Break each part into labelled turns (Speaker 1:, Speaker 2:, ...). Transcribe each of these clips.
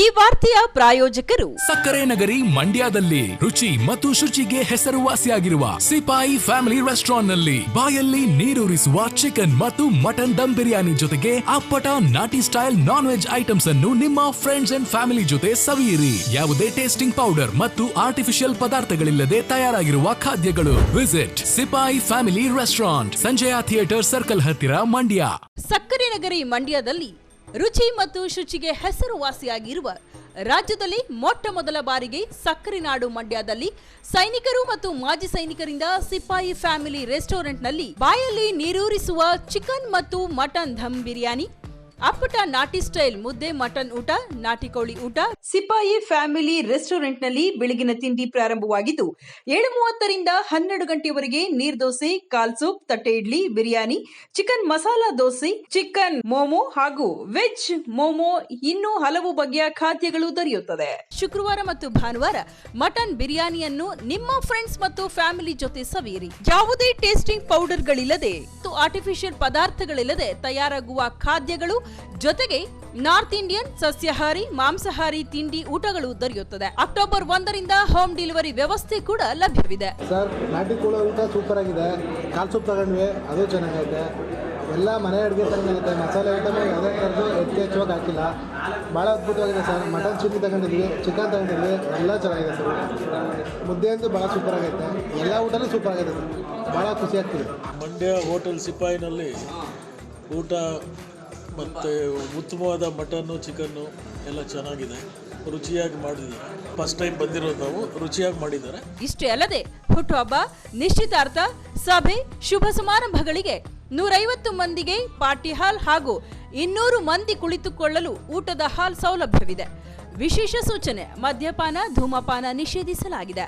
Speaker 1: ಈ ವಾರ್ತೆಯ ಪ್ರಾಯೋಜಕರು.
Speaker 2: ಸಕ್ಕರೆ ನಗರಿ ಮಂಡ್ಯದಲ್ಲಿ ರುಚಿ ಮತ್ತು ಶುಚಿಗೆ ಹೆಸರುವಾಸಿಯಾಗಿರುವ ಸಿಪಾಯಿ ಫ್ಯಾಮಿಲಿ ರೆಸ್ಟೋರೆಂಟ್ನಲ್ಲಿ ಬಾಯಲ್ಲಿ ನೀರೂರಿಸುವ ಚಿಕನ್ ಮತ್ತು ಮಟನ್ ದಮ್ ಬಿರಿಯಾನಿ ಜೊತೆಗೆ ಅಪ್ಪಟ ನಾಟಿ ಸ್ಟೈಲ್ ನಾನ್ ವೆಜ್ ಐಟಮ್ಸ್ ಅನ್ನು ನಿಮ್ಮ ಫ್ರೆಂಡ್ಸ್ ಅಂಡ್ ಫ್ಯಾಮಿಲಿ ಜೊತೆ ಸವಿಯಿರಿ. ಯಾವುದೇ ಟೇಸ್ಟಿಂಗ್ ಪೌಡರ್ ಮತ್ತು ಆರ್ಟಿಫಿಷಿಯಲ್ ಪದಾರ್ಥಗಳಿಲ್ಲದೆ ತಯಾರಾಗಿರುವ ಖಾದ್ಯಗಳು. Visit Sipayi family restaurant Sanjaya theatre circle ಹತ್ತಿರ ಮಂಡ್ಯ.
Speaker 1: ಸಕ್ಕರೆ ನಗರಿ ಮಂಡ್ಯದಲ್ಲಿ ರುಚಿ ಮತ್ತು ಶುಚಿಗೆ ಹೆಸರುವಾಸಿಯಾಗಿರುವ ರಾಜ್ಯದಲ್ಲಿ ಮೊಟ್ಟ ಮೊದಲ ಬಾರಿಗೆ ಸಕ್ಕರೆ ನಾಡು ಮಂಡ್ಯದಲ್ಲಿ ಸೈನಿಕರು ಮತ್ತು ಮಾಜಿ ಸೈನಿಕರಿಂದ ಸಿಪಾಯಿ ಫ್ಯಾಮಿಲಿ ರೆಸ್ಟೋರೆಂಟ್ನಲ್ಲಿ ಬಾಯಲ್ಲಿ ನೀರೂರಿಸುವ ಚಿಕನ್ ಮತ್ತು ಮಟನ್ ಧಮ್ ಬಿರಿಯಾನಿ. ಅಪ್ಪಟ ನಾಟಿ ಸ್ಟೈಲ್ ಮುದ್ದೆ ಮಟನ್ ಊಟ ನಾಟಿ ಕೋಳಿ ಊಟ. ಸಿಪಾಯಿ ಫ್ಯಾಮಿಲಿ ರೆಸ್ಟೋರೆಂಟ್ನಲ್ಲಿ ಬೆಳಗಿನ ತಿಂಡಿ ಪ್ರಾರಂಭವಾಗಿದ್ದು ಏಳು ಮೂವತ್ತರಿಂದ ಹನ್ನೆರಡು ಗಂಟೆವರೆಗೆ ನೀರ್ ದೋಸೆ ಕಾಲ್ ಸೂಪ್ ತಟ್ಟೆ ಇಡ್ಲಿ ಬಿರಿಯಾನಿ ಚಿಕನ್ ಮಸಾಲಾ ದೋಸೆ ಚಿಕನ್ ಮೋಮೋ ಹಾಗೂ ವೆಜ್ ಮೋಮೋ ಇನ್ನೂ ಹಲವು ಬಗೆಯ ಖಾದ್ಯಗಳು ದೊರೆಯುತ್ತದೆ. ಶುಕ್ರವಾರ ಮತ್ತು ಭಾನುವಾರ ಮಟನ್ ಬಿರಿಯಾನಿಯನ್ನು ನಿಮ್ಮ ಫ್ರೆಂಡ್ಸ್ ಮತ್ತು ಫ್ಯಾಮಿಲಿ ಜೊತೆ ಸವಿಯಿರಿ. ಯಾವುದೇ ಟೇಸ್ಟಿಂಗ್ ಪೌಡರ್ಗಳಿಲ್ಲದೆ ಮತ್ತು ಆರ್ಟಿಫಿಷಿಯಲ್ ಪದಾರ್ಥಗಳಿಲ್ಲದೆ ತಯಾರಾಗುವ ಖಾದ್ಯಗಳು ಜೊತೆಗೆ ನಾರ್ತ್ ಇಂಡಿಯನ್ ಸಸ್ಯಾಹಾರಿ ಮಾಂಸಾಹಾರಿ ತಿಂಡಿ ಊಟಗಳು ದೊರೆಯುತ್ತದೆ. ಅಕ್ಟೋಬರ್ ಒಂದರಿಂದ ಹೋಮ್ ಡೆಲಿವರಿ ವ್ಯವಸ್ಥೆ ಕೂಡ ಲಭ್ಯವಿದೆ.
Speaker 3: ಸರ್ ನಾಟಿ ಕೋಳಿ ಊಟ ಸೂಪರ್ ಆಗಿದೆ. ಕಾಲ್ ಸೂಪ್ ತಗೊಂಡ್ವಿ ಅದು ಚೆನ್ನಾಗೈತೆ. ಎಲ್ಲ ಮನೆ ಅಡುಗೆ ಐತೆ ಮಸಾಲೆ ಐಟಮ್ ಯಾವುದೇ ಥರದ್ದು ಹೆಚ್ಚು ಹೆಚ್ಚುವಾಗಿ ಹಾಕಿಲ್ಲ. ಭಾಳ ಅದ್ಭುತವಾಗಿದೆ ಸರ್. ಮಟನ್ ಚಿಲ್ಲಿ ತಗೊಂಡಿದ್ವಿ ಚಿಕನ್ ತಗೊಂಡಿದ್ವಿ ಎಲ್ಲ ಚೆನ್ನಾಗಿದೆ ಸರ್. ಮುದ್ದೆ ಅಂತೂ ಭಾಳ ಸೂಪರ್ ಆಗೈತೆ. ಎಲ್ಲ ಊಟನೂ ಸೂಪರ್ ಆಗೈತೆ ಸರ್. ಭಾಳ ಖುಷಿ ಆಗ್ತಿದೆ.
Speaker 4: ಮಂಡ್ಯ ಹೋಟೆಲ್ ಸಿಪಾಯಿನಲ್ಲಿ ಊಟ ಮತ್ತು ಉತ್ತಮವಾದ ಮಟನ್ನು, ಚಿಕನ್ನು ಎಲ್ಲ ಚೆನ್ನಾಗಿದೆ. ರುಚಿಯಾಗಿ ಮಾಡಿದ್ದಾರೆ ಫಸ್ಟ್ ಟೈಮ್ ಬಂದಿರೋದು ನಾವು. ರುಚಿಯಾಗಿ ಮಾಡಿದ್ದಾರೆ.
Speaker 1: ಇಷ್ಟೇ ಅಲ್ಲದೆ ಹುಟ್ಟುಹಬ್ಬ ನಿಶ್ಚಿತಾರ್ಥ ಸಭೆ, ಶುಭ ಸಮಾರಂಭಗಳಿಗೆ ನೂರೈವತ್ತು ಮಂದಿಗೆ ಪಾರ್ಟಿ ಹಾಲ್ ಹಾಗೂ ಇನ್ನೂರು ಮಂದಿ ಕುಳಿತುಕೊಳ್ಳಲು ಊಟದ ಹಾಲ್ ಸೌಲಭ್ಯವಿದೆ. ವಿಶೇಷ ಸೂಚನೆ, ಮದ್ಯಪಾನ, ಧೂಮಪಾನ ನಿಷೇಧಿಸಲಾಗಿದೆ.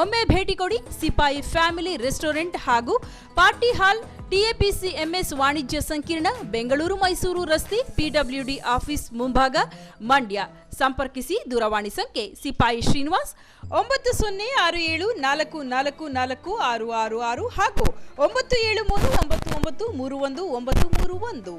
Speaker 1: ಒಮ್ಮೆ ಭೇಟಿ ಕೊಡಿ ಸಿಪಾಯಿ ಫ್ಯಾಮಿಲಿ ರೆಸ್ಟೋರೆಂಟ್ ಹಾಗೂ ಪಾರ್ಟಿ ಹಾಲ್ ಟಿಎಪಿಸಿ ಎಂಎಸ್ ವಾಣಿಜ್ಯ ಸಂಕೀರ್ಣ, ಬೆಂಗಳೂರು ಮೈಸೂರು ರಸ್ತೆ, ಪಿಡಬ್ಲ್ಯೂಡಿ ಆಫೀಸ್ ಮುಂಭಾಗ, ಮಂಡ್ಯ. ಸಂಪರ್ಕಿಸಿ ದೂರವಾಣಿ ಸಂಖ್ಯೆ, ಸಿಪಾಯಿ ಶ್ರೀನಿವಾಸ್, ಒಂಬತ್ತು ಸೊನ್ನೆ ಆರು ಏಳು ನಾಲ್ಕು ನಾಲ್ಕು ನಾಲ್ಕು ಆರು ಆರು ಆರು ಹಾಗೂ ಒಂಬತ್ತು ಏಳು ಮೂರು ಒಂಬತ್ತು ಒಂಬತ್ತು ಮೂರು ಒಂದು ಒಂಬತ್ತು ಮೂರು ಒಂದು.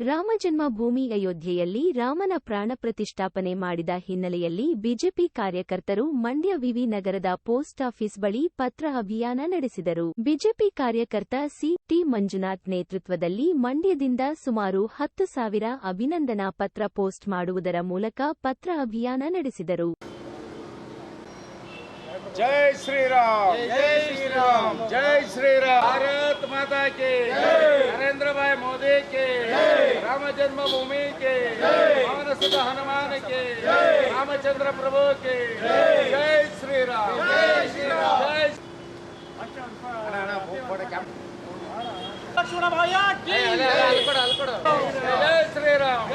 Speaker 5: ರಾಮಜನ್ಮಭೂಮಿ ಅಯೋಧ್ಯೆಯಲ್ಲಿ ರಾಮನ ಪ್ರಾಣ ಪ್ರತಿಷ್ಠಾಪನೆ ಮಾಡಿದ ಹಿನ್ನೆಲೆಯಲ್ಲಿ ಬಿಜೆಪಿ ಕಾರ್ಯಕರ್ತರು ಮಂಡ್ಯ ವಿವಿ ನಗರದ ಪೋಸ್ಟ್ ಆಫೀಸ್ ಬಳಿ ಪತ್ರ ಅಭಿಯಾನ ನಡೆಸಿದರು. ಬಿಜೆಪಿ ಕಾರ್ಯಕರ್ತ ಸಿ. ಟಿ. ಮಂಜುನಾಥ್ ನೇತೃತ್ವದಲ್ಲಿ ಮಂಡ್ಯದಿಂದ ಸುಮಾರು ಹತ್ತು ಸಾವಿರ ಅಭಿನಂದನಾ ಪತ್ರ ಪೋಸ್ಟ್ ಮಾಡುವುದರ ಮೂಲಕ ಪತ್ರ ಅಭಿಯಾನ ನಡೆಸಿದರು.
Speaker 6: जय श्री राम जय श्री राम जय श्री राम भारत माता के नरेंद्र भाई मोदी के राम जन्मभूमि के पवन सुत हनुमान के रामचंद्र प्रभु के जय श्री राम जय श्री राम जय जय श्री राम जय श्री राम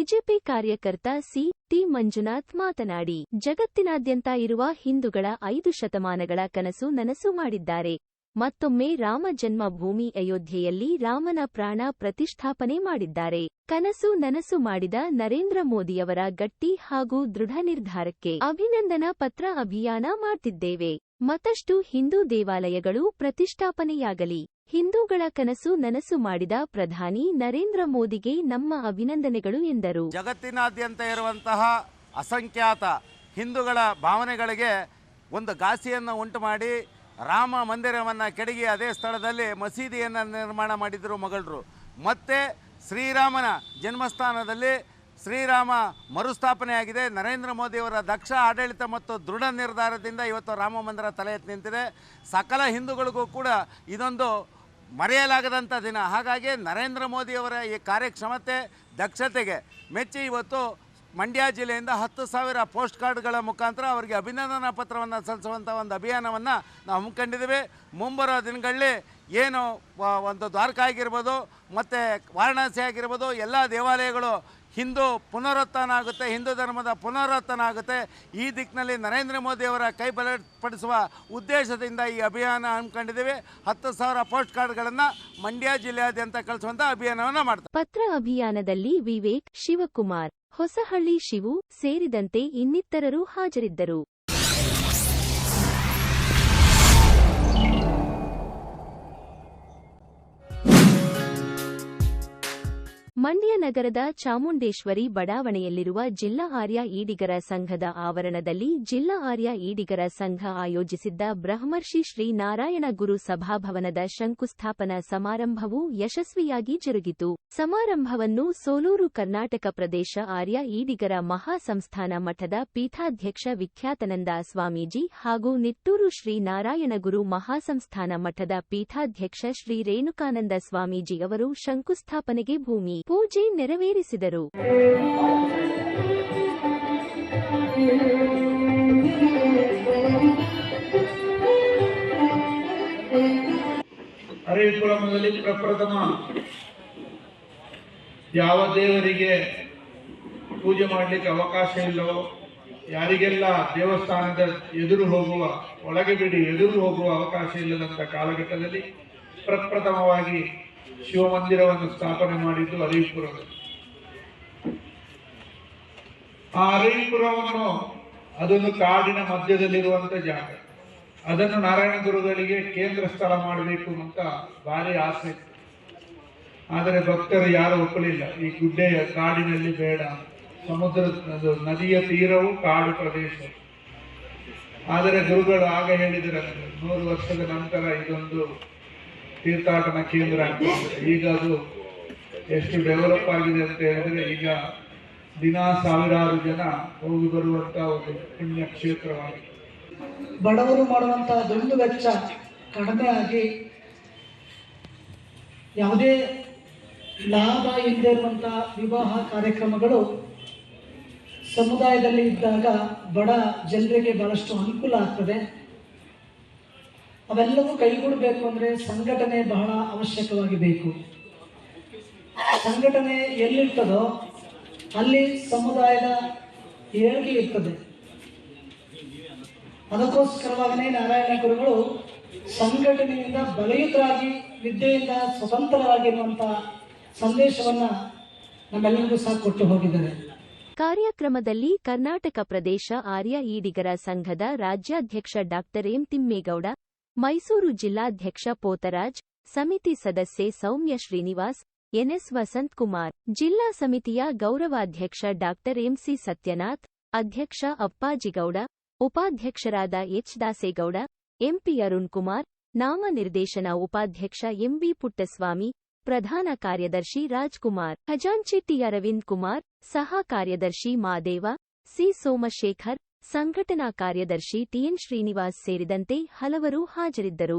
Speaker 5: ಬಿಜೆಪಿ ಕಾರ್ಯಕರ್ತ ಸಿ. ಟಿ. ಮಂಜುನಾಥ್ ಮಾತನಾಡಿ, ಜಗತ್ತಿನಾದ್ಯಂತ ಇರುವ ಹಿಂದೂಗಳ ಐದು ಶತಮಾನಗಳ ಕನಸು ನನಸು ಮಾಡಿದ್ದಾರೆ. ಮತ್ತೊಮ್ಮೆ ರಾಮ ಜನ್ಮಭೂಮಿ ಅಯೋಧ್ಯೆಯಲ್ಲಿ ರಾಮನ ಪ್ರಾಣ ಪ್ರತಿಷ್ಠಾಪನೆ ಮಾಡಿದ್ದಾರೆ. ಕನಸು ನನಸು ಮಾಡಿದ ನರೇಂದ್ರ ಮೋದಿಯವರ ಗಟ್ಟಿ ಹಾಗೂ ದೃಢ ನಿರ್ಧಾರಕ್ಕೆ ಅಭಿನಂದನಾ ಪತ್ರ ಅಭಿಯಾನ ಮಾಡ್ತಿದ್ದೇವೆ. ಮತ್ತಷ್ಟು ಹಿಂದೂ ದೇವಾಲಯಗಳು ಪ್ರತಿಷ್ಠಾಪನೆಯಾಗಲಿ. ಹಿಂದೂಗಳ ಕನಸು ನನಸು ಮಾಡಿದ ಪ್ರಧಾನಿ ನರೇಂದ್ರ ಮೋದಿಗೆ ನಮ್ಮ ಅಭಿನಂದನೆಗಳು ಎಂದರು.
Speaker 7: ಜಗತ್ತಿನಾದ್ಯಂತ ಇರುವಂತಹ ಅಸಂಖ್ಯಾತ ಹಿಂದೂಗಳ ಭಾವನೆಗಳಿಗೆ ಒಂದು ಘಾಸಿಯನ್ನು ಉಂಟು ಮಾಡಿ ರಾಮ ಮಂದಿರವನ್ನು ಕೆಡಗಿ ಅದೇ ಸ್ಥಳದಲ್ಲಿ ಮಸೀದಿಯನ್ನು ನಿರ್ಮಾಣ ಮಾಡಿದರು ಮೊಘಲರು ಮತ್ತೆ ಶ್ರೀರಾಮನ ಜನ್ಮಸ್ಥಾನದಲ್ಲಿ ಶ್ರೀರಾಮ ಮರುಸ್ಥಾಪನೆಯಾಗಿದೆ. ನರೇಂದ್ರ ಮೋದಿಯವರ ದಕ್ಷ ಆಡಳಿತ ಮತ್ತು ದೃಢ ನಿರ್ಧಾರದಿಂದ ಇವತ್ತು ರಾಮ ಮಂದಿರ ತಲೆ ಎತ್ತಿ ನಿಂತಿದೆ. ಸಕಲ ಹಿಂದೂಗಳಿಗೂ ಕೂಡ ಇದೊಂದು ಮರೆಯಲಾಗದಂಥ ದಿನ. ಹಾಗಾಗಿ ನರೇಂದ್ರ ಮೋದಿಯವರ ಈ ಕಾರ್ಯಕ್ಷಮತೆ, ದಕ್ಷತೆಗೆ ಮೆಚ್ಚಿ ಇವತ್ತು ಮಂಡ್ಯ ಜಿಲ್ಲೆಯಿಂದ ಹತ್ತು ಸಾವಿರ ಪೋಸ್ಟ್ ಕಾರ್ಡ್ಗಳ ಮುಖಾಂತರ ಅವರಿಗೆ ಅಭಿನಂದನಾ ಪತ್ರವನ್ನು ಸಲ್ಲಿಸುವಂಥ ಒಂದು ಅಭಿಯಾನವನ್ನು ನಾವು ಹಮ್ಮಿಕೊಂಡಿದ್ದೀವಿ. ಮುಂಬರುವ ದಿನಗಳಲ್ಲಿ ಏನು ಒಂದು ದ್ವಾರಕ ಆಗಿರ್ಬೋದು, ಮತ್ತು ವಾರಣಾಸಿ ಆಗಿರ್ಬೋದು, ಎಲ್ಲ ದೇವಾಲಯಗಳು ಹಿಂದೂ ಪುನರುತ್ಥಾನ ಆಗುತ್ತೆ ಹಿಂದೂ ಧರ್ಮದ ಪುನರುತ್ಥಾನ ಆಗುತ್ತೆ ಈ ದಿಕ್ಕಿನಲ್ಲಿ ನರೇಂದ್ರ ಮೋದಿಯವರ ಕೈ ಬಲಪಡಿಸುವ ಉದ್ದೇಶದಿಂದ ಈ ಅಭಿಯಾನ ಹಮ್ಮಿಕೊಂಡಿದ್ದೀವಿ. ಹತ್ತು ಸಾವಿರ ಪೋಸ್ಟ್ ಕಾರ್ಡ್ಗಳನ್ನು ಮಂಡ್ಯ ಜಿಲ್ಲೆಯಾದ್ಯಂತ ಕಳಿಸುವಂಥ ಅಭಿಯಾನವನ್ನು ಮಾಡ್ತಾರೆ
Speaker 5: ಪತ್ರ ಅಭಿಯಾನದಲ್ಲಿ ವಿವೇಕ್, ಶಿವಕುಮಾರ್, ಹೊಸಹಳ್ಳಿ ಶಿವು ಸೇರಿದಂತೆ ಇನ್ನಿತರರು ಹಾಜರಿದ್ದರು. ಮಂಡ್ಯ ನಗರದ ಚಾಮುಂಡೇಶ್ವರಿ ಬಡಾವಣೆಯಲ್ಲಿರುವ ಜಿಲ್ಲಾ ಆರ್ಯ ಈಡಿಗರ ಸಂಘದ ಆವರಣದಲ್ಲಿ ಜಿಲ್ಲಾ ಆರ್ಯ ಈಡಿಗರ ಸಂಘ ಆಯೋಜಿಸಿದ್ದ ಬ್ರಹ್ಮರ್ಷಿ ಶ್ರೀ ನಾರಾಯಣ ಗುರು ಸಭಾಭವನದ ಶಂಕುಸ್ಥಾಪನಾ ಸಮಾರಂಭವು ಯಶಸ್ವಿಯಾಗಿ ಜರುಗಿತು. ಸಮಾರಂಭವನ್ನು ಸೋಲೂರು ಕರ್ನಾಟಕ ಪ್ರದೇಶ ಆರ್ಯ ಈಡಿಗರ ಮಹಾಸಂಸ್ಥಾನ ಮಠದ ಪೀಠಾಧ್ಯಕ್ಷ ವಿಖ್ಯಾತನಂದ ಸ್ವಾಮೀಜಿ ಹಾಗೂ ನಿಟ್ಟೂರು ಶ್ರೀ ನಾರಾಯಣಗುರು ಮಹಾಸಂಸ್ಥಾನ ಮಠದ ಪೀಠಾಧ್ಯಕ್ಷ ಶ್ರೀ ರೇಣುಕಾನಂದ ಸ್ವಾಮೀಜಿ ಅವರು ಶಂಕುಸ್ಥಾಪನೆಗೆ ಭೂಮಿ. ಪೂಜೆ ನೆರವೇರಿಸಿದರು.
Speaker 8: ಹರಿಪುರಮದಲ್ಲಿ ಪ್ರಪ್ರಥಮ ಯಾವ ದೇವರಿಗೆ ಪೂಜೆ ಮಾಡಲಿಕ್ಕೆ ಅವಕಾಶ ಇಲ್ಲವೋ, ಯಾರಿಗೆಲ್ಲ ದೇವಸ್ಥಾನದ ಎದುರು ಹೋಗುವ, ಒಳಗೆ ಬಿಡಿ ಎದುರು ಹೋಗುವ ಅವಕಾಶ ಇಲ್ಲದಂಥ ಕಾಲಘಟ್ಟದಲ್ಲಿ ಪ್ರಪ್ರಥಮವಾಗಿ ಶಿವಮಂದಿರವನ್ನು ಸ್ಥಾಪನೆ ಮಾಡಿದ್ದು ಹರಿಪುರದಲ್ಲಿ ಆ ಹರಿಪುರವನ್ನು ಅದೊಂದು ಕಾಡಿನ ಮಧ್ಯದಲ್ಲಿರುವಂತ ಜಾಗ. ಅದನ್ನು ನಾರಾಯಣ ಗುರುಗಳಿಗೆ ಕೇಂದ್ರ ಸ್ಥಳ ಮಾಡಬೇಕು ಅಂತ ಭಾರಿ ಆಸೆ. ಇತ್ತು ಆದರೆ ಭಕ್ತರು ಯಾರು ಒಪ್ಪಲಿಲ್ಲ. ಈ ಗುಡ್ಡೆಯ ಕಾಡಿನಲ್ಲಿ ಬೇಡ. ಸಮುದ್ರ ನದಿಯ ತೀರವು ಕಾಡು ಪ್ರದೇಶ. ಆದರೆ ಗುರುಗಳು ಆಗ ಹೇಳಿದರೆ, ನೂರು ವರ್ಷದ ನಂತರ ಇದೊಂದು ತೀರ್ಥಾಟನ ಕೇಂದ್ರ ಈಗ ಅದು ಎಷ್ಟು ಡೆವಲಪ್ ಆಗಿದೆ ಅಂತ ಹೇಳಿದ್ರೆ ಈಗ ದಿನ ಸಾವಿರಾರು ಜನ ಹೋಗಿ ಬರುವಂತ ಒಂದು ಪುಣ್ಯ ಕ್ಷೇತ್ರವಾಗಿದೆ.
Speaker 9: ಬಡವರು ಮಾಡುವಂತಹ ದುಂಡು ವೆಚ್ಚ ಕಡಿಮೆ ಆಗಿ ಯಾವುದೇ ಲಾಭ ಇಲ್ಲದೆ ಇರುವಂತಹ ವಿವಾಹ ಕಾರ್ಯಕ್ರಮಗಳು ಸಮುದಾಯದಲ್ಲಿ ಇದ್ದಾಗ ಬಡ ಜನರಿಗೆ ಬಹಳಷ್ಟು ಅನುಕೂಲ ಆಗ್ತದೆ. ಅವೆಲ್ಲವೂ ಕೈಗೂಡಬೇಕು ಅಂದ್ರೆ ಸಂಘಟನೆ ಬಹಳ ಅವಶ್ಯಕವಾಗಿ ಬೇಕು ಸಂಘಟನೆ ಎಲ್ಲಿರ್ತದೋ ಅಲ್ಲಿ ಸಮುದಾಯದ ಏಳಿಗೆ ಇರ್ತದೆ. ಅದಕ್ಕೋಸ್ಕರವಾಗಿನೇ ನಾರಾಯಣ ಗುರುಗಳು ಸಂಘಟನೆಯಿಂದ ಬಲಯುತರಾಗಿ, ವಿದ್ಯೆಯಿಂದ ಸ್ವತಂತ್ರರಾಗಿರುವಂಥ ಸಂದೇಶವನ್ನ ನಮ್ಮೆಲ್ಲರಿಗೂ ಸಹ ಕೊಟ್ಟು ಹೋಗಿದ್ದಾರೆ.
Speaker 5: ಕಾರ್ಯಕ್ರಮದಲ್ಲಿ ಕರ್ನಾಟಕ ಪ್ರದೇಶ ಆರ್ಯ ಈಡಿಗರ ಸಂಘದ ರಾಜ್ಯಾಧ್ಯಕ್ಷ ಡಾಕ್ಟರ್ ಎಂ ತಿಮ್ಮೇಗೌಡ ಮೈಸೂರು ಜಿಲ್ಲಾಧ್ಯಕ್ಷ ಪೋತರಾಜ್, ಸಮಿತಿ ಸದಸ್ಯೆ ಸೌಮ್ಯ ಶ್ರೀನಿವಾಸ್, ಎನ್ಎಸ್ ವಸಂತ್ ಕುಮಾರ್ ಜಿಲ್ಲಾ ಸಮಿತಿಯ ಗೌರವಾಧ್ಯಕ್ಷ ಡಾಕ್ಟರ್ ಎಂಸಿ ಸತ್ಯನಾಥ್, ಅಧ್ಯಕ್ಷ ಅಪ್ಪಾಜಿಗೌಡ, ಉಪಾಧ್ಯಕ್ಷರಾದ ಎಚ್ ದಾಸೇಗೌಡ, ಎಂಪಿ ಅರುಣ್ ಕುಮಾರ್ ನಾಮನಿರ್ದೇಶನ ಉಪಾಧ್ಯಕ್ಷ ಎಂಬಿ ಪುಟ್ಟಸ್ವಾಮಿ, ಪ್ರಧಾನ ಕಾರ್ಯದರ್ಶಿ ರಾಜ್ಕುಮಾರ್ ಖಜಾಂಚಿ ಟಿ ಅರವಿಂದ್ ಕುಮಾರ್ ಸಹ ಕಾರ್ಯದರ್ಶಿ ಮಾದೇವ, ಸಿ ಸೋಮಶೇಖರ್ ಸಂಘಟನಾ ಕಾರ್ಯದರ್ಶಿ ಟಿಎನ್ ಶ್ರೀನಿವಾಸ್ ಸೇರಿದಂತೆ ಹಲವರು ಹಾಜರಿದ್ದರು.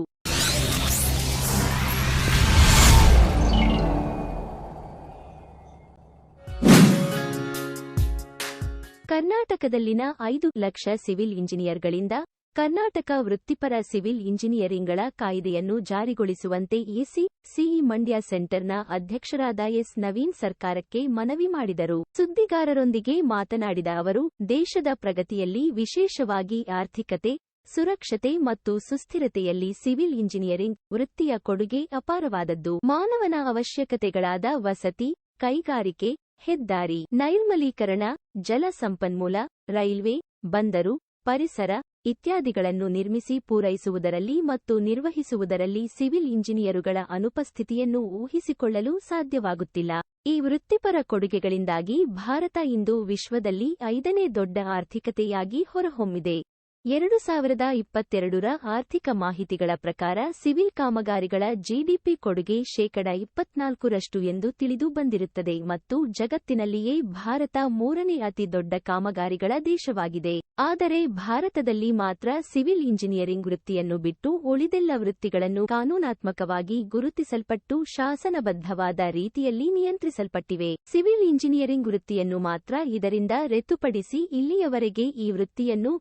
Speaker 5: ಕರ್ನಾಟಕದಲ್ಲಿನ ಐದು ಲಕ್ಷ ಸಿವಿಲ್ ಇಂಜಿನಿಯರ್ಗಳಿಂದ ಕರ್ನಾಟಕ ವೃತ್ತಿಪರ ಸಿವಿಲ್ ಇಂಜಿನಿಯರಿಂಗ್ಗಳ ಕಾಯ್ದೆಯನ್ನು ಜಾರಿಗೊಳಿಸುವಂತೆ ಎಸಿ ಸಿಇ ಮಂಡ್ಯ ಸೆಂಟರ್ನ ಅಧ್ಯಕ್ಷರಾದ ಎಸ್ ನವೀನ್ ಸರ್ಕಾರಕ್ಕೆ ಮನವಿ ಮಾಡಿದರು. ಸುದ್ದಿಗಾರರೊಂದಿಗೆ ಮಾತನಾಡಿದ ಅವರು, ದೇಶದ ಪ್ರಗತಿಯಲ್ಲಿ ವಿಶೇಷವಾಗಿ ಆರ್ಥಿಕತೆ, ಸುರಕ್ಷತೆ ಮತ್ತು ಸುಸ್ಥಿರತೆಯಲ್ಲಿ ಸಿವಿಲ್ ಇಂಜಿನಿಯರಿಂಗ್ ವೃತ್ತಿಯ ಕೊಡುಗೆ ಅಪಾರವಾದದ್ದು. ಮಾನವನ ಅವಶ್ಯಕತೆಗಳಾದ ವಸತಿ, ಕೈಗಾರಿಕೆ, ಹೆದ್ದಾರಿ, ನೈರ್ಮಲೀಕರಣ ಜಲ ಸಂಪನ್ಮೂಲ ರೈಲ್ವೆ, ಬಂದರು, ಪರಿಸರ ಇತ್ಯಾದಿಗಳನ್ನು ನಿರ್ಮಿಸಿ ಪೂರೈಸುವುದರಲ್ಲಿ ಮತ್ತು ನಿರ್ವಹಿಸುವುದರಲ್ಲಿ ಸಿವಿಲ್ ಇಂಜಿನಿಯರುಗಳ ಅನುಪಸ್ಥಿತಿಯನ್ನು ಊಹಿಸಿಕೊಳ್ಳಲು ಸಾಧ್ಯವಾಗುತ್ತಿಲ್ಲ. ಈ ವೃತ್ತಿಪರ ಕೊಡುಗೆಗಳಿಂದಾಗಿ ಭಾರತ ಇಂದು ವಿಶ್ವದಲ್ಲಿ ಐದನೇ ದೊಡ್ಡ ಆರ್ಥಿಕತೆಯಾಗಿ ಹೊರಹೊಮ್ಮಿದೆ. ಎರಡು ಸಾವಿರದ ಇಪ್ಪತ್ತೆರಡರ ಆರ್ಥಿಕ ಮಾಹಿತಿಗಳ ಪ್ರಕಾರ ಸಿವಿಲ್ ಕಾಮಗಾರಿಗಳ ಜಿಡಿಪಿ ಕೊಡುಗೆ ಶೇಕಡ ಇಪ್ಪತ್ನಾಲ್ಕರಷ್ಟು ಎಂದು ತಿಳಿದು ಬಂದಿರುತ್ತದೆ ಮತ್ತು ಜಗತ್ತಿನಲ್ಲಿಯೇ ಭಾರತ ಮೂರನೇ ಅತಿ ದೊಡ್ಡ ಕಾಮಗಾರಿಗಳ ದೇಶವಾಗಿದೆ. ಆದರೆ ಭಾರತದಲ್ಲಿ ಮಾತ್ರ ಸಿವಿಲ್ ಇಂಜಿನಿಯರಿಂಗ್ ವೃತ್ತಿಯನ್ನು ಬಿಟ್ಟು ಉಳಿದೆಲ್ಲ ವೃತ್ತಿಗಳನ್ನು ಕಾನೂನಾತ್ಮಕವಾಗಿ ಗುರುತಿಸಲ್ಪಟ್ಟು ಶಾಸನಬದ್ಧವಾದ ರೀತಿಯಲ್ಲಿ ನಿಯಂತ್ರಿಸಲ್ಪಟ್ಟಿವೆ. ಸಿವಿಲ್ ಇಂಜಿನಿಯರಿಂಗ್ ವೃತ್ತಿಯನ್ನು ಮಾತ್ರ ಇದರಿಂದ ರೆತುಪಡಿಸಿ ಇಲ್ಲಿಯವರೆಗೆ ಈ ವೃತ್ತಿಯನ್ನು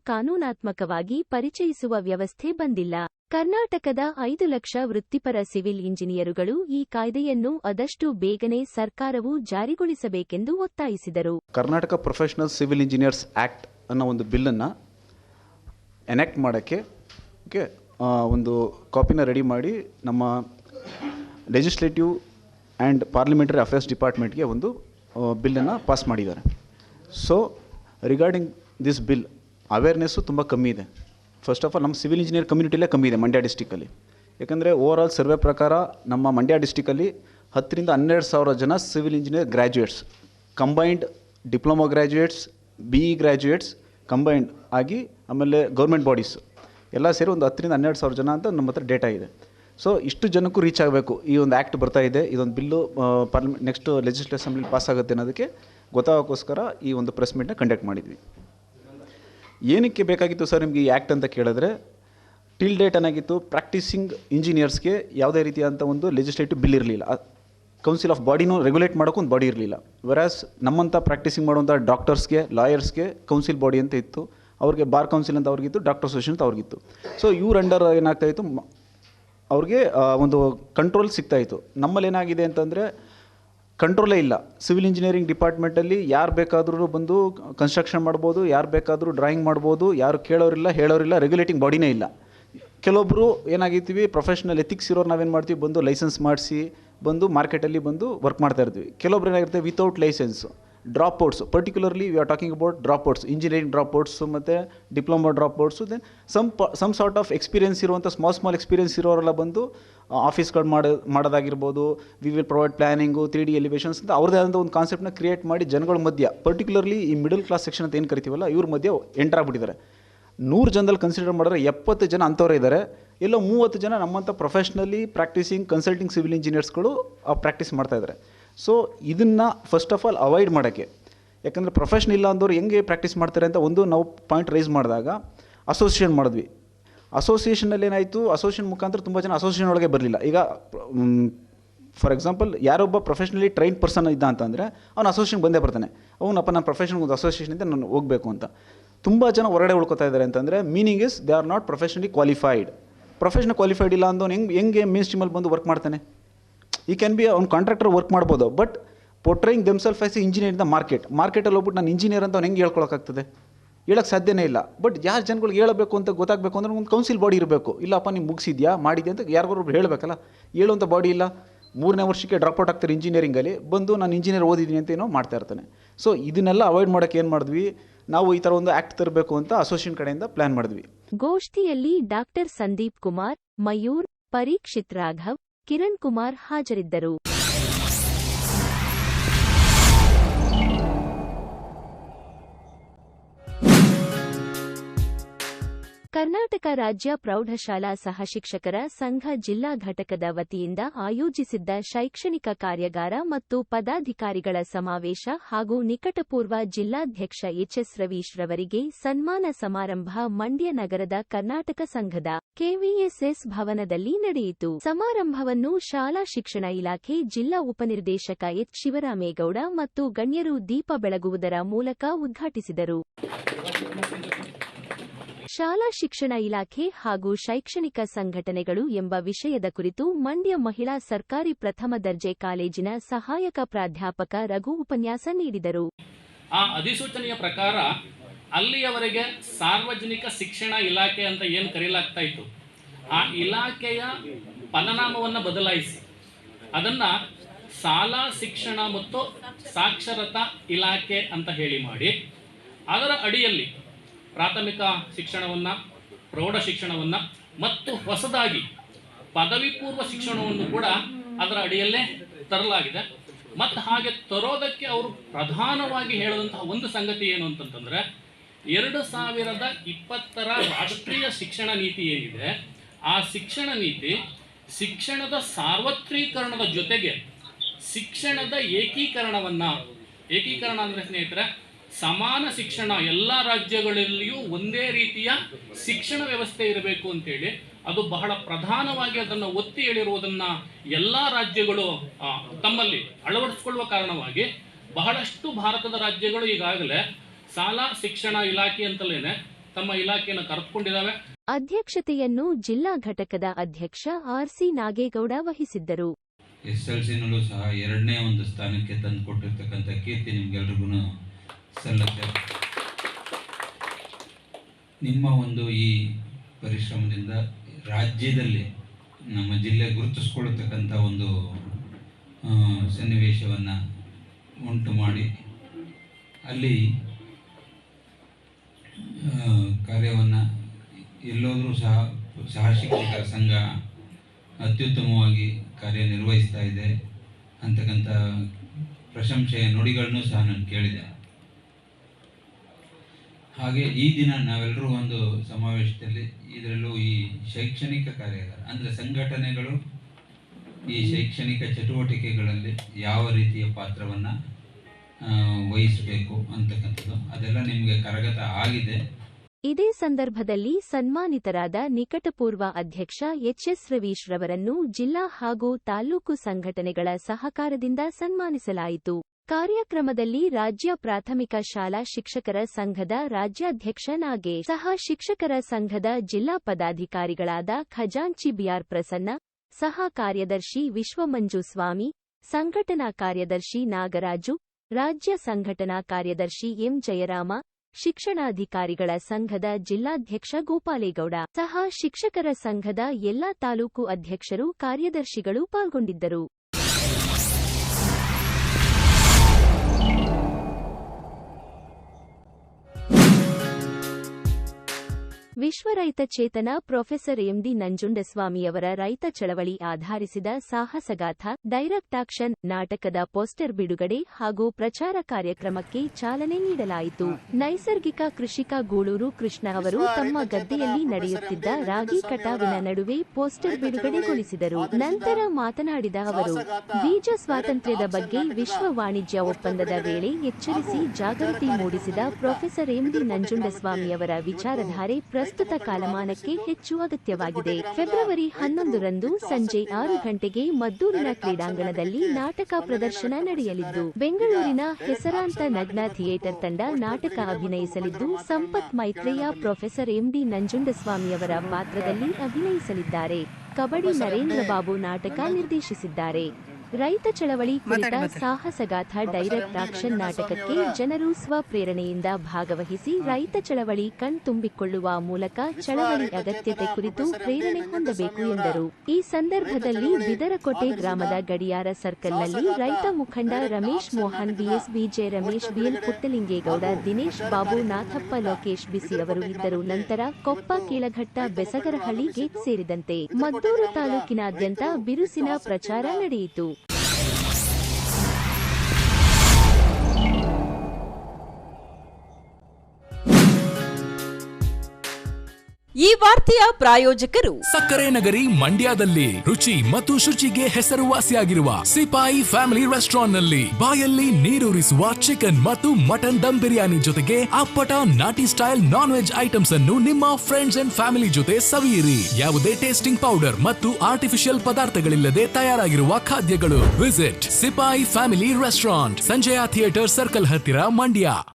Speaker 5: ಕಾನೂನಾತ್ಮಕವಾಗಿ ಪರಿಚಯಿಸುವ ವ್ಯವಸ್ಥೆ ಬಂದಿಲ್ಲ. ಕರ್ನಾಟಕದ ಐದು ಲಕ್ಷ ವೃತ್ತಿಪರ ಸಿವಿಲ್ ಇಂಜಿನಿಯರುಗಳು ಈ ಕಾಯ್ದೆಯನ್ನು ಆದಷ್ಟು ಬೇಗನೆ ಸರ್ಕಾರವು ಜಾರಿಗೊಳಿಸಬೇಕೆಂದು ಒತ್ತಾಯಿಸಿದರು.
Speaker 10: Karnataka professional civil engineers act ಅನ್ನೋ ಒಂದು ಬಿಲ್ಲನ್ನು ಎನೆಕ್ಟ್ ಮಾಡೋಕ್ಕೆ ಒಂದು ಕಾಪಿನ ರೆಡಿ ಮಾಡಿ ನಮ್ಮ ಲೆಜಿಸ್ಲೇಟಿವ್ ಆ್ಯಂಡ್ ಪಾರ್ಲಿಮೆಂಟರಿ ಅಫೇರ್ಸ್ ಡಿಪಾರ್ಟ್ಮೆಂಟ್ಗೆ ಒಂದು ಬಿಲ್ಲನ್ನು ಪಾಸ್ ಮಾಡಿದ್ದಾರೆ. So regarding this bill awareness ತುಂಬ ಕಮ್ಮಿ ಇದೆ. ಫಸ್ಟ್ ಆಫ್ ಆಲ್ ನಮ್ಮ ಸಿವಿಲ್ ಇಂಜಿನಿಯರ್ ಕಮ್ಯುನಿಟಿಲೇ ಕಮ್ಮಿ ಇದೆ ಮಂಡ್ಯ ಡಿಸ್ಟಿಕಲ್ಲಿ ಯಾಕಂದರೆ ಓವರ್ ಆಲ್ ಸರ್ವೆ ಪ್ರಕಾರ ನಮ್ಮ ಮಂಡ್ಯ ಡಿಸ್ಟಿಕಲ್ಲಿ ಹತ್ತರಿಂದ ಹನ್ನೆರಡು ಸಾವಿರ ಜನ civil engineer graduates combined diploma graduates B E graduates combined ಆಗಿ ಆಮೇಲೆ ಗೌರ್ಮೆಂಟ್ ಬಾಡೀಸು ಎಲ್ಲ ಸೇರಿ ಒಂದು ಹತ್ತರಿಂದ ಹನ್ನೆರಡು ಸಾವಿರ ಜನ ಅಂತ ನಮ್ಮ ಹತ್ರ ಡೇಟಾ ಇದೆ. ಸೊ ಇಷ್ಟು ಜನಕ್ಕೂ ರೀಚ್ ಆಗಬೇಕು. ಈ ಒಂದು ಆ್ಯಕ್ಟ್ ಬರ್ತಾ ಇದೆ. ಇದೊಂದು bill parliament next legislative assembly pass ಆಗುತ್ತೆ ಅನ್ನೋದಕ್ಕೆ ಗೊತ್ತಾಗೋಕ್ಕೋಸ್ಕರ ಈ ಒಂದು ಪ್ರೆಸ್ ಮೀಟ್ನ ಕಂಡಕ್ಟ್ ಮಾಡಿದ್ವಿ. ಏನಕ್ಕೆ ಬೇಕಾಗಿತ್ತು ಸರ್ ನಿಮಗೆ ಈ ಆ್ಯಕ್ಟ್ ಅಂತ ಕೇಳಿದ್ರೆ ಟಿಲ್ ಡೇಟ್ ಏನಾಗಿತ್ತು ಪ್ರಾಕ್ಟೀಸಿಂಗ್ ಇಂಜಿನಿಯರ್ಸ್ಗೆ ಯಾವುದೇ ರೀತಿಯಾದಂಥ ಒಂದು ಲೆಜಿಸ್ಲೇಟಿವ್ ಬಿಲ್ ಇರಲಿಲ್ಲ. ಕೌನ್ಸಿಲ್ ಆಫ್ ಬಾಡಿನೂ ರೆಗ್ಯುಲೇಟ್ ಮಾಡೋಕೆ ಒಂದು ಬಾಡಿ ಇರಲಿಲ್ಲ. ವೆರಾಸ್ ನಮ್ಮಂಥ ಪ್ರಾಕ್ಟೀಸಿಂಗ್ ಮಾಡುವಂಥ ಡಾಕ್ಟರ್ಸ್ಗೆ ಲಾಯರ್ಸ್ಗೆ ಕೌನ್ಸಿಲ್ ಬಾಡಿ ಅಂತ ಇತ್ತು. ಅವ್ರಿಗೆ ಬಾರ್ ಕೌನ್ಸಿಲ್ ಅಂತ ಅವ್ರಿಗಿತ್ತು ಡಾಕ್ಟರ್ ಅಸೋಸಿಯೇಷನ್ ಅಂತ ಅವ್ರಿಗಿತ್ತು. ಸೊ ಇವ್ರ ಅಂಡರ್ ಏನಾಗ್ತಾಯಿತ್ತು ಅವ್ರಿಗೆ ಒಂದು ಕಂಟ್ರೋಲ್ ಸಿಗ್ತಾಯಿತ್ತು ನಮ್ಮಲ್ಲಿ ಏನಾಗಿದೆ ಅಂತಂದರೆ ಕಂಟ್ರೋಲೇ ಇಲ್ಲ. ಸಿವಿಲ್ ಇಂಜಿನಿಯರಿಂಗ್ ಡಿಪಾರ್ಟ್ಮೆಂಟಲ್ಲಿ ಯಾರು ಬೇಕಾದರೂ ಬಂದು ಕನ್ಸ್ಟ್ರಕ್ಷನ್ ಮಾಡ್ಬೋದು, ಯಾರು ಬೇಕಾದರೂ ಡ್ರಾಯಿಂಗ್ ಮಾಡ್ಬೋದು, ಯಾರು ಕೇಳೋರಿಲ್ಲ, ಹೇಳೋರಿಲ್ಲ ರೆಗ್ಯುಲೇಟಿಂಗ್ ಬಾಡಿನೇ ಇಲ್ಲ. ಕೆಲವೊಬ್ಬರು ಏನಾಗಿರ್ತೀವಿ ಪ್ರೊಫೆಷ್ನಲ್ ಎಥಿಕ್ಸ್ ಇರೋರು ನಾವೇನು ಮಾಡ್ತೀವಿ, ಬಂದು ಲೈಸೆನ್ಸ್ ಮಾಡಿಸಿ, ಬಂದು ಮಾರ್ಕೆಟಲ್ಲಿ ಬಂದು ವರ್ಕ್ ಮಾಡ್ತಾ ಇರ್ತೀವಿ. ಕೆಲವೊಬ್ರು ಏನಾಗಿರುತ್ತೆ without licence drop outs particularly we are talking about drop outs engineering drop outs ಮತ್ತು diploma drop outs then some some sort of experience ಇರುವಂಥ ಸ್ಮಾಲ್ ಸ್ಮಾಲ್ ಎಕ್ಸ್ಪೀರಿಯನ್ಸ್ ಇರೋರೆಲ್ಲ ಬಂದು ಆಫೀಸ್ಗಳು ಮಾಡೋ, ಮಾಡೋದಾಗಿರ್ಬೋದು we will provide planning three D elevations ಅಂತ ಅವ್ರದ್ದೇ ಆದಂಥ ಒಂದು ಕಾನ್ಸೆಪ್ಟ್ನ ಕ್ರಿಯೇಟ್ ಮಾಡಿ ಜನಗಳ ಮಧ್ಯ ಪರ್ಟಿಕ್ಯುಲರ್ಲಿ ಈ ಮಿಡಲ್ ಕ್ಲಾಸ್ ಸೆಕ್ಷನ್ ಅಂತ ಏನು ಕರಿತೀವಲ್ಲ, ಇವ್ರ ಮಧ್ಯೆ ಎಂಟರ್ ಆಗ್ಬಿಟ್ಟಿದ್ದಾರೆ. ನೂರು ಜನದಲ್ಲಿ ಕನ್ಸಿಡರ್ ಮಾಡಿದ್ರೆ ಎಪ್ಪತ್ತು ಜನ ಅಂಥವ್ರೇ ಇದ್ದಾರೆ ಎಲ್ಲೋ ಮೂವತ್ತು ಜನ ನಮ್ಮಂಥ ಪ್ರೊಫೆಷ್ನಲಿ ಪ್ರಾಕ್ಟೀಸಿಂಗ್ ಕನ್ಸಲ್ಟಿಂಗ್ ಸಿವಿಲ್ ಇಂಜಿನಿಯರ್ಸ್ಗಳು ಪ್ರಾಕ್ಟೀಸ್ ಮಾಡ್ತಾ ಇದ್ದಾರೆ ಸೊ ಇದನ್ನು ಫಸ್ಟ್ ಆಫ್ ಆಲ್ ಅವಾಯ್ಡ್ ಮಾಡೋಕ್ಕೆ. ಯಾಕಂದರೆ ಪ್ರೊಫೆಷನ್ ಇಲ್ಲ ಅಂದವ್ರು ಹೆಂಗೆ ಪ್ರಾಕ್ಟೀಸ್ ಮಾಡ್ತಾರೆ ಅಂತ ಒಂದು ನಾವು ಪಾಯಿಂಟ್ ರೈಸ್ ಮಾಡಿದಾಗ ಅಸೋಸಿಯೇಷನ್ ಮಾಡಿದ್ವಿ. ಅಸೋಸಿಯೇಷನಲ್ಲಿ ಏನಾಯಿತು? ಅಸೋಸಿಯೇಷನ್ ಮುಖಾಂತರ ತುಂಬ ಜನ ಅಸೋಸಿಯೇಷನ್ ಒಳಗೆ ಬರಲಿಲ್ಲ. ಈಗ ಫಾರ್ ಎಕ್ಸಾಂಪಲ್ ಯಾರೊಬ್ಬ ಪ್ರೊಫೆಷ್ನಲಿ ಟ್ರೈನ್ ಪರ್ಸನ್ ಇದ್ದ ಅಂತಂದರೆ, ಅವ್ನು ಅಸೋಸಿಯೇಷನ್ ಬಂದೇ ಬರ್ತಾನೆ. ಅವನಪ್ಪ ನಾನು ಪ್ರೊಫೆಷನ್ ಒಂದು ಅಸೋಸಿಯೇಷನಿಂದ ನಾನು ಹೋಗಬೇಕು ಅಂತ. ತುಂಬ ಜನ ಹೊರಗಡೆ ಉಳ್ಕೊತಾ ಇದ್ದಾರೆ ಅಂತಂದರೆ meaning is they are not professionally qualified professional qualified ಇಲ್ಲ ಅಂದವನು ಹೆಂಗೆ ಹೆಂಗೆ ಮೇನ್ ಸ್ಟ್ರೀಮಲ್ಲಿ ಬಂದು ವರ್ಕ್ ಮಾಡ್ತಾನೆ? ಈ ಕ್ಯಾನ್ ಬಿ ಅವ್ನು ಕಾಂಟ್ರಾಕ್ಟರ್ ವರ್ಕ್ ಮಾಡ್ಬೋದು but portraying themselves as engineer the market ಮಾರ್ಕೆಟಲ್ಲಿ ಹೋಗ್ಬಿಟ್ಟು, ನಾನು ಇಂಜಿನಿಯರ್ ಅಂತ ಅವ್ನು ಹೆಂಗೆ ಹೇಳ್ಕೊಳಕ್ಕಾಗ್ತದೆ? ಹೇಳಕ್ಕೆ ಸಾಧ್ಯನೇ ಇಲ್ಲ. ಬಟ್ ಯಾರು ಜನಗಳಿಗೆ ಹೇಳಬೇಕು ಅಂತ ಗೊತ್ತಾಗಬೇಕು ಅಂದ್ರೆ ಒಂದು ಕೌನ್ಸಿಲ್ ಬಾಡಿ ಇರಬೇಕು. ಇಲ್ಲಪ್ಪ, ನೀವು ಮುಗಿಸಿದ್ಯಾ? ಮಾಡಿದ್ಯಾ ಅಂತ ಯಾರಿಗೊಬ್ರು ಹೇಳಬೇಕಲ್ಲ. ಹೇಳುವಂಥ ಬಾಡಿ ಇಲ್ಲ. ಮೂರನೇ ವರ್ಷಕ್ಕೆ ಡ್ರಾಪ್ಔಟ್ ಆಗ್ತಾರೆ ಇಂಜಿನಿಯರಿಂಗಲ್ಲಿ ಬಂದು ನಾನು ಇಂಜಿನಿಯರ್ ಓದಿದ್ದೀನಿ ಅಂತ ಏನೋ ಮಾಡ್ತಾ ಇರ್ತಾನೆ. ಸೊ ಇದನ್ನೆಲ್ಲ ಅವಾಯ್ಡ್ ಮಾಡೋಕ್ಕೆ ಏನು ಮಾಡಿದ್ವಿ? ನಾವು ಈ ಥರ ಒಂದು ಆ್ಯಕ್ಟ್ ತರಬೇಕು ಅಂತ ಅಸೋಸಿಯೇಷನ್ ಕಡೆಯಿಂದ ಪ್ಲ್ಯಾನ್ ಮಾಡಿದ್ವಿ.
Speaker 5: ಗೋಷ್ಠಿಯಲ್ಲಿ ಡಾಕ್ಟರ್ ಸಂದೀಪ್ ಕುಮಾರ್, ಮಯೂರ್, ಪರೀಕ್ಷಿತ್ ರಾಘವ್, ಕಿರಣ್ ಕುಮಾರ್ ಹಾಜರಿದ್ದರು. ಕರ್ನಾಟಕ ರಾಜ್ಯ ಪ್ರೌಢಶಾಲಾ ಸಹಶಿಕ್ಷಕರ ಸಂಘ ಜಿಲ್ಲಾ ಘಟಕದ ವತಿಯಿಂದ ಆಯೋಜಿಸಿದ್ದ ಶೈಕ್ಷಣಿಕ ಕಾರ್ಯಾಗಾರ ಮತ್ತು ಪದಾಧಿಕಾರಿಗಳ ಸಮಾವೇಶ ಹಾಗೂ ನಿಕಟಪೂರ್ವ ಜಿಲ್ಲಾಧ್ಯಕ್ಷ ಎಚ್ಎಸ್ ರವೀಶ್ ರವರಿಗೆ ಸನ್ಮಾನ ಸಮಾರಂಭ ಮಂಡ್ಯ ನಗರದ ಕರ್ನಾಟಕ ಸಂಘದ ಕೆವಿಎಸ್ಎಸ್ ಭವನದಲ್ಲಿ ನಡೆಯಿತು. ಸಮಾರಂಭವನ್ನು ಶಾಲಾ ಶಿಕ್ಷಣ ಇಲಾಖೆ ಜಿಲ್ಲಾ ಉಪನಿರ್ದೇಶಕ ಎಚ್ ಶಿವರಾಮೇಗೌಡ ಮತ್ತು ಗಣ್ಯರು ದೀಪ ಬೆಳಗುವುದರ ಮೂಲಕ ಉದ್ಘಾಟಿಸಿದರು. ಶಾಲಾ ಶಿಕ್ಷಣ ಇಲಾಖೆ ಹಾಗೂ ಶೈಕ್ಷಣಿಕ ಸಂಘಟನೆಗಳು ಎಂಬ ವಿಷಯದ ಕುರಿತು ಮಂಡ್ಯ ಮಹಿಳಾ ಸರ್ಕಾರಿ ಪ್ರಥಮ ದರ್ಜೆ ಕಾಲೇಜಿನ ಸಹಾಯಕ ಪ್ರಾಧ್ಯಾಪಕ ರಘು ಉಪನ್ಯಾಸ ನೀಡಿದರು.
Speaker 11: ಆ ಅಧಿಸೂಚನೆಯ ಪ್ರಕಾರ ಅಲ್ಲಿಯವರೆಗೆ ಸಾರ್ವಜನಿಕ ಶಿಕ್ಷಣ ಇಲಾಖೆ ಅಂತ ಏನು ಕರೆಯಲಾಗ್ತಾ ಇತ್ತು? ಆ ಇಲಾಖೆಯ ಪದನಾಮವನ್ನು ಬದಲಾಯಿಸಿ. ಅದನ್ನ ಶಾಲಾ ಶಿಕ್ಷಣ ಮತ್ತು ಸಾಕ್ಷರತಾ ಇಲಾಖೆ ಅಂತ ಹೇಳಿ ಮಾಡಿ. ಅದರ ಅಡಿಯಲ್ಲಿ ಪ್ರಾಥಮಿಕ ಶಿಕ್ಷಣವನ್ನು, ಪ್ರೌಢ ಶಿಕ್ಷಣವನ್ನು ಮತ್ತು ಹೊಸದಾಗಿ ಪದವಿ ಪೂರ್ವ ಶಿಕ್ಷಣವನ್ನು ಕೂಡ ಅದರ ಅಡಿಯಲ್ಲೇ ತರಲಾಗಿದೆ. ಮತ್ತು ಹಾಗೆ ತರೋದಕ್ಕೆ ಅವರು ಪ್ರಧಾನವಾಗಿ ಹೇಳದಂತಹ ಒಂದು ಸಂಗತಿ ಏನು ಅಂತಂತಂದ್ರೆ, ಎರಡು ಸಾವಿರದ ಇಪ್ಪತ್ತರ ರಾಷ್ಟ್ರೀಯ ಶಿಕ್ಷಣ ನೀತಿ ಏನಿದೆ, ಆ ಶಿಕ್ಷಣ ನೀತಿ ಶಿಕ್ಷಣದ ಸಾರ್ವತ್ರೀಕರಣದ ಜೊತೆಗೆ ಶಿಕ್ಷಣದ ಏಕೀಕರಣವನ್ನ, ಏಕೀಕರಣ ಅಂದ್ರೆ ಸ್ನೇಹಿತರೆ ಸಮಾನ ಶಿಕ್ಷಣ ಎಲ್ಲ ರಾಜ್ಯಗಳಲ್ಲಿಯೂ ಒಂದೇ ರೀತಿಯ ಶಿಕ್ಷಣ ವ್ಯವಸ್ಥೆ ಇರಬೇಕು ಅಂತೇಳಿ ಅದು ಬಹಳ ಪ್ರಧಾನವಾಗಿ ಅದನ್ನು ಒತ್ತಿ ಹೇಳಿರುವುದನ್ನ ಎಲ್ಲ ರಾಜ್ಯಗಳು ಆ, ತಮ್ಮಲ್ಲಿ ಅಳವಡಿಸಿಕೊಳ್ಳುವ ಕಾರಣವಾಗಿ ಬಹಳಷ್ಟು ಭಾರತದ ರಾಜ್ಯಗಳು ಈಗಾಗಲೇ ಶಾಲಾ ಶಿಕ್ಷಣ ಇಲಾಖೆ ಅಂತಲೇನೆ ತಮ್ಮ ಇಲಾಖೆಯನ್ನು ಕರೆದುಕೊಂಡಿದ್ದಾವೆ.
Speaker 5: ಅಧ್ಯಕ್ಷತೆಯನ್ನು ಜಿಲ್ಲಾ ಘಟಕದ ಅಧ್ಯಕ್ಷ ಆರ್ ಸಿ ನಾಗೇಗೌಡ ವಹಿಸಿದ್ದರು.
Speaker 12: ಎಸ್ ಎಲ್ ಸಿನಲ್ಲೂ ಸಹ ಎರಡನೇ ಒಂದು ಸ್ಥಾನಕ್ಕೆ ತಂದು ಕೊಟ್ಟಿರ್ತಕ್ಕಂಥ ಕೀರ್ತಿ ನಿಮ್ಗೆಲ್ರಿಗೂ ಸಲ್ಲತ್ತೆ. ನಿಮ್ಮ ಒಂದು ಈ ಪರಿಶ್ರಮದಿಂದ ರಾಜ್ಯದಲ್ಲಿ ನಮ್ಮ ಜಿಲ್ಲೆ ಗುರುತಿಸ್ಕೊಳ್ತಕ್ಕಂಥ ಒಂದು ಸನ್ನಿವೇಶವನ್ನು ಉಂಟು ಮಾಡಿ, ಅಲ್ಲಿ ಕಾರ್ಯವನ್ನು ಎಲ್ಲೋದರೂ ಸಹ ಸಹ ಶಿಕ್ಷಕರ ಸಂಘ ಅತ್ಯುತ್ತಮವಾಗಿ ಕಾರ್ಯನಿರ್ವಹಿಸ್ತಾ ಇದೆ ಅಂತಕ್ಕಂಥ ಪ್ರಶಂಸೆಯ ನುಡಿಗಳನ್ನು ಸಹ ನಾನು ಕೇಳಿದೆ. ಹಾಗೆ ಈ ದಿನ ನಾವೆಲ್ಲರೂ ಒಂದು ಸಮಾವೇಶದಲ್ಲಿ ಇದರಲ್ಲೂ ಈ ಶೈಕ್ಷಣಿಕ ಕಾರ್ಯಾಗಾರ, ಅಂದರೆ ಸಂಘಟನೆಗಳು ಈ ಶೈಕ್ಷಣಿಕ ಚಟುವಟಿಕೆಗಳಲ್ಲಿ ಯಾವ ರೀತಿಯ ಪಾತ್ರವನ್ನು ವಹಿಸಬೇಕು ಅಂತಕ್ಕಂಥದ್ದು, ಅದೆಲ್ಲ ನಿಮಗೆ ಕರಗತ ಆಗಿದೆ.
Speaker 5: ಇದೇ ಸಂದರ್ಭದಲ್ಲಿ ಸನ್ಮಾನಿತರಾದ ನಿಕಟಪೂರ್ವ ಅಧ್ಯಕ್ಷ ಎಚ್ಎಸ್ ರವೀಶ್ ರವರನ್ನು ಜಿಲ್ಲಾ ಹಾಗೂ ತಾಲೂಕು ಸಂಘಟನೆಗಳ ಸಹಕಾರದಿಂದ ಸನ್ಮಾನಿಸಲಾಯಿತು. ಕಾರ್ಯಕ್ರಮದಲ್ಲಿ ರಾಜ್ಯ ಪ್ರಾಥಮಿಕ ಶಾಲಾ ಶಿಕ್ಷಕರ ಸಂಘದ ರಾಜ್ಯಾಧ್ಯಕ್ಷ ನಾಗೇಶ್, ಸಹ ಶಿಕ್ಷಕರ ಸಂಘದ ಜಿಲ್ಲಾ ಪದಾಧಿಕಾರಿಗಳಾದ ಖಜಾಂಚಿ ಬಿಆರ್ ಪ್ರಸನ್ನ, ಸಹ ಕಾರ್ಯದರ್ಶಿ ವಿಶ್ವಮಂಜು ಸ್ವಾಮಿ, ಸಂಘಟನಾ ಕಾರ್ಯದರ್ಶಿ ನಾಗರಾಜು, ರಾಜ್ಯ ಸಂಘಟನಾ ಕಾರ್ಯದರ್ಶಿ ಎಂ ಜಯರಾಮ, ಶಿಕ್ಷಣಾಧಿಕಾರಿಗಳ ಸಂಘದ ಜಿಲ್ಲಾಧ್ಯಕ್ಷ ಗೋಪಾಲೇಗೌಡ, ಸಹ ಶಿಕ್ಷಕರ ಸಂಘದ ಎಲ್ಲಾ ತಾಲೂಕು ಅಧ್ಯಕ್ಷರು, ಕಾರ್ಯದರ್ಶಿಗಳು ಪಾಲ್ಗೊಂಡಿದ್ದರು. ವಿಶ್ವ ರೈತ ಚೇತನ ಪ್ರೊಫೆಸರ್ ಎಂಡಿ ನಂಜುಂಡಸ್ವಾಮಿಯವರ ರೈತ ಚಳವಳಿ ಆಧಾರಿಸಿದ ಸಾಹಸಗಾಥ ಡೈರೆಕ್ಟ್ ಆಕ್ಷನ್ ನಾಟಕದ ಪೋಸ್ಟರ್ ಬಿಡುಗಡೆ ಹಾಗೂ ಪ್ರಚಾರ ಕಾರ್ಯಕ್ರಮಕ್ಕೆ ಚಾಲನೆ ನೀಡಲಾಯಿತು. ನೈಸರ್ಗಿಕ ಕೃಷಿಕ ಗೂಳೂರು ಕೃಷ್ಣ ಅವರು ತಮ್ಮ ಗದ್ದೆಯಲ್ಲಿ ನಡೆಯುತ್ತಿದ್ದ ರಾಗಿ ಕಟಾವಿನ ನಡುವೆ ಪೋಸ್ಟರ್ ಬಿಡುಗಡೆಗೊಳಿಸಿದರು. ನಂತರ ಮಾತನಾಡಿದ ಅವರು ಬೀಜ ಸ್ವಾತಂತ್ರ್ಯದ ಬಗ್ಗೆ ವಿಶ್ವ ವಾಣಿಜ್ಯ ಒಪ್ಪಂದದ ವೇಳೆ ಎಚ್ಚರಿಸಿ ಜಾಗೃತಿ ಮೂಡಿಸಿದ ಪ್ರೊಫೆಸರ್ ಎಂಡಿ ನಂಜುಂಡಸ್ವಾಮಿಯವರ ವಿಚಾರಧಾರೆ ಪ್ರಸ್ತುತ ಕಾಲಮಾನಕ್ಕೆ ಹೆಚ್ಚು ಅಗತ್ಯವಾಗಿದೆ. ಫೆಬ್ರವರಿ ಹನ್ನೊಂದರಂದು ಸಂಜೆ ಆರು ಗಂಟೆಗೆ ಮದ್ದೂರಿನ ಕ್ರೀಡಾಂಗಣದಲ್ಲಿ ನಾಟಕ ಪ್ರದರ್ಶನ ನಡೆಯಲಿದ್ದು, ಬೆಂಗಳೂರಿನ ಹೆಸರಾಂತ ನಗ್ನ ಥಿಯೇಟರ್ ತಂಡ ನಾಟಕ ಅಭಿನಯಿಸಲಿದ್ದು, ಸಂಪತ್ ಮೈತ್ರೇಯ ಪ್ರೊಫೆಸರ್ ಎಂಡಿ ನಂಜುಂಡಸ್ವಾಮಿಯವರ ಪಾತ್ರದಲ್ಲಿ ಅಭಿನಯಿಸಲಿದ್ದಾರೆ. ಕಬಡ್ಡಿ ನರೇಂದ್ರ ಬಾಬು ನಾಟಕ ನಿರ್ದೇಶಿಸಿದ್ದಾರೆ. ರೈತ ಚಳವಳಿ ಕುರಿತ ಸಾಹಸಗಾಥ ಡೈರೆಕ್ಟ್ ಆಕ್ಷನ್ ನಾಟಕಕ್ಕೆ ಜನರು ಸ್ವಪ್ರೇರಣೆಯಿಂದ ಭಾಗವಹಿಸಿ ರೈತ ಚಳವಳಿ ಕಣ್ತುಂಬಿಕೊಳ್ಳುವ ಮೂಲಕ ಚಳವಳಿ ಅಗತ್ಯತೆ ಕುರಿತು ಪ್ರೇರಣೆ ಹೊಂದಬೇಕು ಎಂದರು. ಈ ಸಂದರ್ಭದಲ್ಲಿ ಬಿದರಕೋಟೆ ಗ್ರಾಮದ ಗಡಿಯಾರ ಸರ್ಕಲ್ನಲ್ಲಿ ರೈತ ಮುಖಂಡ Ramesh Mohan BS BJ Ramesh BL Puttalingegowda Dinesh Babu Nathappa Lokesh BC ಅವರು ಇದ್ದರು. ನಂತರ ಕೊಪ್ಪ ಕೀಳಘಟ್ಟ ಬೆಸಗರಹಳ್ಳಿ ಗೇಟ್ ಸೇರಿದಂತೆ ಮದ್ದೂರು ತಾಲೂಕಿನಾದ್ಯಂತ ಬಿರುಸಿನ ಪ್ರಚಾರ ನಡೆಯಿತು.
Speaker 1: ಈ ವಾರ್ತೆಯ ಪ್ರಾಯೋಜಕರು.
Speaker 2: ಸಕ್ಕರೆ ನಗರಿ ಮಂಡ್ಯದಲ್ಲಿ ರುಚಿ ಮತ್ತು ಶುಚಿಗೆ ಹೆಸರುವಾಸಿಯಾಗಿರುವ ಸಿಪಾಯಿ ಫ್ಯಾಮಿಲಿ ರೆಸ್ಟೋರೆಂಟ್ನಲ್ಲಿ ಬಾಯಲ್ಲಿ ನೀರೂರಿಸುವ ಚಿಕನ್ ಮತ್ತು ಮಟನ್ ದಮ್ ಬಿರಿಯಾನಿ ಜೊತೆಗೆ ಅಪ್ಪಟ ನಾಟಿ ಸ್ಟೈಲ್ ನಾನ್ ವೆಜ್ ಐಟಮ್ಸ್ ಅನ್ನು ನಿಮ್ಮ ಫ್ರೆಂಡ್ಸ್ ಅಂಡ್ ಫ್ಯಾಮಿಲಿ ಜೊತೆ ಸವಿಯಿರಿ. ಯಾವುದೇ ಟೇಸ್ಟಿಂಗ್ ಪೌಡರ್ ಮತ್ತು ಆರ್ಟಿಫಿಷಿಯಲ್ ಪದಾರ್ಥಗಳಿಲ್ಲದೆ ತಯಾರಾಗಿರುವ ಖಾದ್ಯಗಳು. Visit Sipayi family restaurant, Sanjaya theatre circle ಹತ್ತಿರ ಮಂಡ್ಯ.